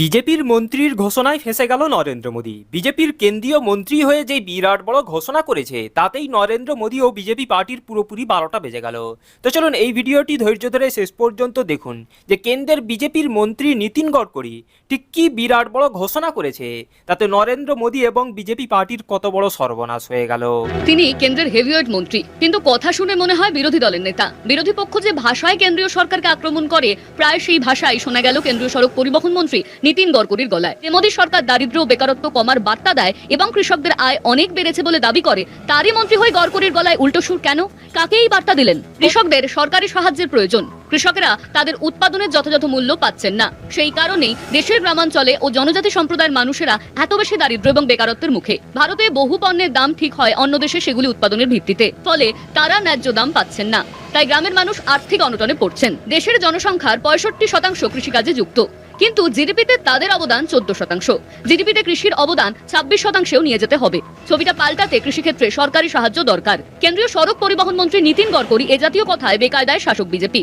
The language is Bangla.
বিজেপির মন্ত্রীর ঘোষণায় ফেসে গেল নরেন্দ্র মোদী। বিজেপির কেন্দ্রীয় মন্ত্রী হয়ে যে বিরাট বড় ঘোষণা করেছে, তাতেই নরেন্দ্র মোদী ও বিজেপি পার্টির পুরোপুরি বারোটা বেজে গেল। তো চলুন এই ভিডিওটি ধৈর্য ধরে শেষ পর্যন্ত দেখুন যে কেন্দ্রের বিজেপির মন্ত্রী নীতিন গডকরি ঠিক কি বিরাট বড় ঘোষণা করেছে, তাতে নরেন্দ্র মোদী এবং বিজেপি পার্টির কত বড় সর্বনাশ হয়ে গেল। তিনি কেন্দ্রের হেভিওয়েট মন্ত্রী, কিন্তু কথা শুনে মনে হয় বিরোধী দলের নেতা। বিরোধী পক্ষ যে ভাষায় কেন্দ্রীয় সরকারকে আক্রমণ করে, প্রায় সেই ভাষায় শোনা গেল কেন্দ্রীয় সড়ক পরিবহন মন্ত্রী নীতিন গডকরির গলায়। যে মোদী সরকার দারিদ্র্য ও বেকারত্ব কমার বার্তা দেয় এবং কৃষকদের আয় অনেক বেড়েছে বলে দাবি করে। তারই মন্ত্রী হয়ে গডকরির গলায় উল্টো সুর কেন? কাকে এই বার্তা দিলেন? কৃষকদের সরকারি সাহায্যের প্রয়োজন। কৃষকেরা তাদের উৎপাদনের যথাযথ মূল্য পাচ্ছেন না। সেই কারণেই দেশের গ্রামাঞ্চলে ও জনজাতি সম্প্রদায়ের মানুষেরা এত বেশি দারিদ্র্য এবং বেকারত্বের মুখে। ভারতে বহু পণ্যের দাম ঠিক হয় অন্য দেশে সেগুলি উৎপাদনের ভিত্তিতে। ফলে তারা ন্যায্য দাম পাচ্ছেন না। তাই গ্রামের মানুষ আর্থিক অনটনে পড়ছেন। দেশের জনসংখ্যার পঁয়ষট্টি শতাংশ কৃষিকাজে যুক্ত। কিন্তু জিডিপিতে তাদের অবদান চোদ্দ শতাংশ। জিডিপিতে কৃষির অবদান ছাব্বিশ শতাংশেও নিয়ে যেতে হবে। ছবিটা পাল্টাতে কৃষিক্ষেত্রে সরকারি সাহায্য দরকার। কেন্দ্রীয় সড়ক পরিবহন মন্ত্রী নীতিন গডকরি এ জাতীয় কথায় বেকায়দায় শাসক বিজেপি।